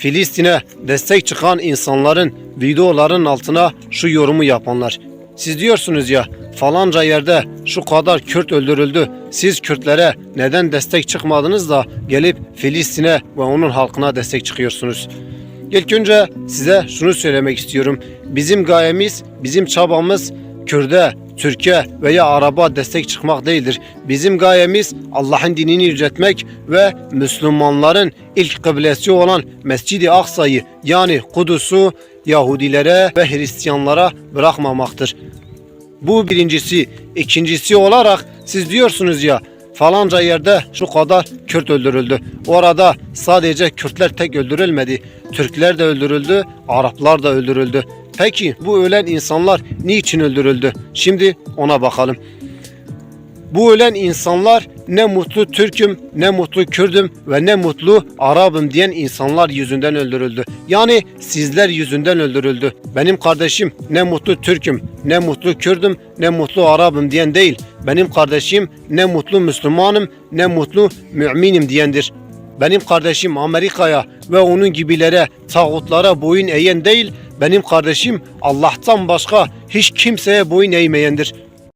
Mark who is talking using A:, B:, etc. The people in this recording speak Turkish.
A: Filistin'e destek çıkan insanların videoların altına şu yorumu yapanlar. Siz diyorsunuz ya falanca yerde şu kadar Kürt öldürüldü. Siz Kürtlere neden destek çıkmadınız da gelip Filistin'e ve onun halkına destek çıkıyorsunuz? İlk önce size şunu söylemek istiyorum. Bizim gayemiz, bizim çabamız Kürde, Türkiye veya Arap'a destek çıkmak değildir. Bizim gayemiz Allah'ın dinini yüceltmek ve Müslümanların ilk kıblesi olan Mescid-i Aksa'yı yani Kudüs'ü Yahudilere ve Hristiyanlara bırakmamaktır. Bu birincisi. İkincisi olarak siz diyorsunuz ya falanca yerde şu kadar Kürt öldürüldü. Orada sadece Kürtler tek öldürülmedi. Türkler de öldürüldü, Araplar da öldürüldü. Peki bu ölen insanlar niçin öldürüldü? Şimdi ona bakalım. Bu ölen insanlar ne mutlu Türk'üm, ne mutlu Kürd'üm ve ne mutlu Arap'ım diyen insanlar yüzünden öldürüldü. Yani sizler yüzünden öldürüldü. Benim kardeşim ne mutlu Türk'üm, ne mutlu Kürd'üm, ne mutlu Arap'ım diyen değil. Benim kardeşim ne mutlu Müslümanım, ne mutlu müminim diyendir. Benim kardeşim Amerika'ya ve onun gibilere, tağutlara boyun eğen değil, benim kardeşim Allah'tan başka hiç kimseye boyun eğmeyendir.